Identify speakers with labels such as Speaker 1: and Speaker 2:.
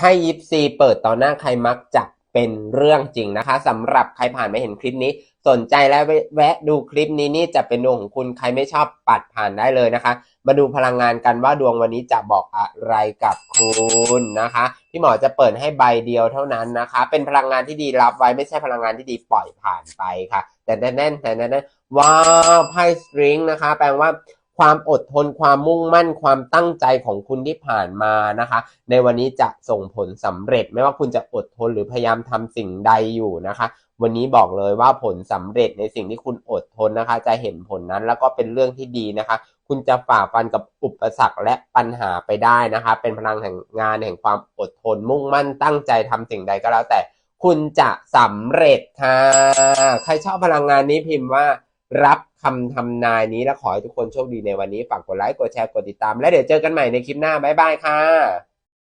Speaker 1: ไพ่ยิปซีเปิดต่อหน้าใครมักจะเป็นเรื่องจริงนะคะสำหรับใครผ่านไม่เห็นคลิปนี้ สนใจและแวะดูคลิปนี้นี่จะเป็นดวงของคุณใครไม่ชอบปัดผ่านได้เลยนะคะ มาดูพลังงานกันว่าดวงวันนี้จะบอกอะไรกับคุณนะคะพี่หมอจะเปิดให้ใบเดียวเท่านั้นนะคะ เป็นพลังงานที่ดีรับไว้ไม่ใช่พลังงานที่ดีปล่อยผ่านไปค่ะ แต่แน่นแต่แน่นว้าวไพ่สตริงนะคะ แปลว่า ความอดทนความมุ่งมั่นความตั้งใจของคุณที่ผ่านมานะคะ ในวันนี้จะส่งผลสำเร็จ ไม่ว่าคุณจะอดทนหรือพยายามทำสิ่งใดอยู่นะคะ วันนี้บอกเลยว่าผลสำเร็จในสิ่งที่คุณอดทนนะคะ จะเห็นผลนั้นแล้วก็เป็นเรื่องที่ดีนะคะ คุณจะฝ่าฟันกับอุปสรรคและปัญหาไปได้นะคะ เป็นพลังแห่งงานแห่งความอดทน มุ่งมั่นตั้งใจทำสิ่งใดก็แล้วแต่ คุณจะสำเร็จค่ะใครชอบพลังงานนี้พิมพ์ว่า รับคำทำนายนี้และขอให้ทุกคนโชคดีในวันนี้ ฝากกดไลค์ กดแชร์ กดติดตาม และเดี๋ยวเจอกันใหม่ในคลิปหน้า บ๊ายบายค่ะ